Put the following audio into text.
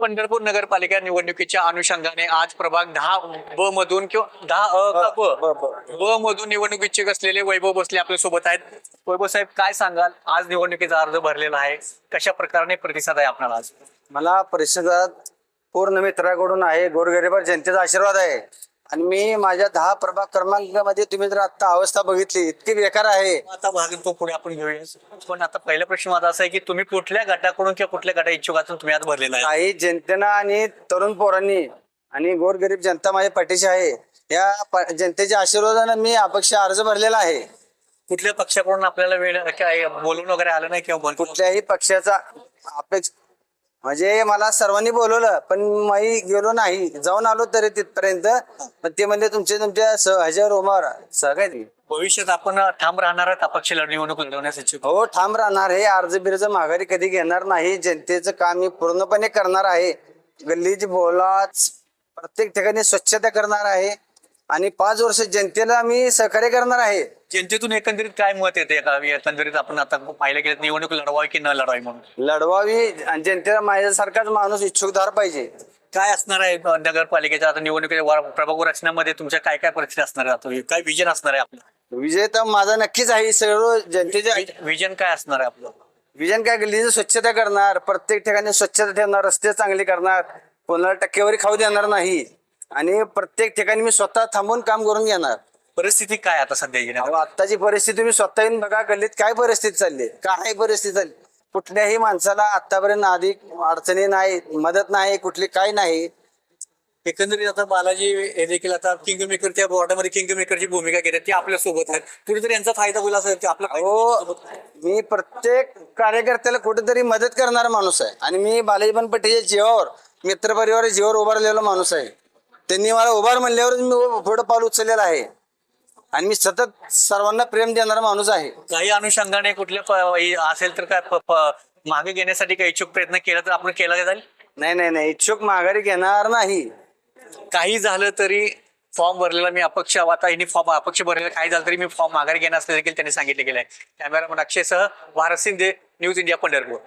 पंढरपूर नगरपालिका निवडणुकीच्या अनुषंगाने आज प्रभाग दहा ब मधून किंवा दहा अ ब? ब मधून निवडणूक इच्छुक असलेले वैभव बसले आपल्यासोबत आहेत. वैभव साहेब काय सांगाल? आज निवडणुकीचा अर्ज भरलेला आहे. कशा प्रकारे प्रतिसाद आहे आपल्याला आज? मला परिषदात पूर्ण मित्राकडून आहे. गोरगरीबार जनतेचा आशीर्वाद आहे. आणि मी माझ्या दहा प्रभाग क्रमांकामध्ये तुम्ही जर आता अवस्था बघितली इतकी बेकार आहे. आता भाग तो पुढे आपण घेऊया. पण आता पहिला प्रश्न माझा असा आहे की तुम्ही कुठल्या गटाकडून किंवा कुठल्या गटा इच्छुकातून तुम्ही आज भरलेला आहे? काही जनतेनं आणि तरुण पोरांनी आणि गोरगरीब जनता माझ्या पाठीशी आहे. या प- जनतेच्या आशीर्वादानं मी अपक्ष अर्ज भरलेला आहे. कुठल्या पक्षाकडून आपल्याला वेळ काय बोलून वगैरे आलं नाही किंवा बोल- कुठल्याही पक्षाचा अपेक्ष म्हणजे मला सर्वांनी बोलवलं पण मी गेलो नाही. जाऊन आलो तरी तिथपर्यंत. पण ते म्हणजे तुमचे तुमच्या स- ह्याच्यावर उमार सगळ्यात भविष्यात आपण ठाम राहणार आहात अपक्ष निवडणूक लढवण्यास इच्छुक हो ठाम राहणार हे. अर्ज बिर्ज माघारी कधी घेणार नाही. जनतेचं काम मी पूर्णपणे करणार आहे. गल्लीची बोलाच प्रत्येक ठिकाणी स्वच्छता करणार आहे. आणि पाच वर्ष जनतेला मी सहकार्य करणार आहे. जनतेतून एकंदरीत काय मत येते का एकंदरीत आपण आता पाहिलं गेलं निवडणूक लढवावी की न लढवावी म्हणून? लढवावी आणि जनतेला माझ्यासारखाच माणूस इच्छुकदार पाहिजे. काय असणार आहे नगरपालिकेच्या आता निवडणुकीच्या प्रभाग रचनेमध्ये तुमच्या काय काय परिस्थिती असणार आहे? आता काय विजन असणार आहे आपलं? विजय तर माझा नक्कीच आहे सर्व जनतेच्या विजन काय असणार आहे आपलं? विजन काय गल्लीची स्वच्छता करणार प्रत्येक ठिकाणी स्वच्छता ठेवणार रस्ते चांगले करणार कोणाला टक्केवारी खाऊ देणार नाही. आणि प्रत्येक ठिकाणी मी स्वतः थांबून काम करून घेणार. परिस्थिती काय आता सध्या अहो, आत्ताची परिस्थिती तुम्ही स्वतः येऊन बघा गल्लीत. काय परिस्थिती चालली? काय परिस्थिती चालली? कुठल्याही माणसाला आतापर्यंत अधिक अडचणी नाही मदत नाही कुठली काय नाही. एकंदरीत आता बालाजी हे देखील आता किंग मेकर त्या बोर्डामध्ये किंग मेकरची भूमिका घेतात ती आपल्यासोबत आहेत. कुठेतरी यांचा फायदा होईल असं ते आपला हो मी प्रत्येक कार्यकर्त्याला कुठेतरी मदत करणारा माणूस आहे. आणि मी बालाजी बनपट्टीच्या जीवावर मित्रपरिवार जीवावर उभारलेला माणूस आहे. त्यांनी मला उभार म्हणल्यावर मी पुढं पाऊल उचललेलं आहे. आणि मी सतत सर्वांना प्रेम देणारा माणूस आहे. काही अनुषंगाने कुठल्या प- असेल तर काय प- प- मागे घेण्यासाठी काही इच्छुक प्रयत्न केला तर आपण केला जाईल? नाही नाही नाही. इच्छुक माघारी घेणार नाही. काही झालं तरी फॉर्म भरलेला मी अपक्ष आता यांनी फॉर्म अपक्ष भरलेला काही झालं तरी मी फॉर्म माघारी घेणार असं देखील त्यांनी सांगितले गेलं आहे कॅमेरामन अक्षयसह भारत शिंदे न्यूज इंडिया पंढरपूर.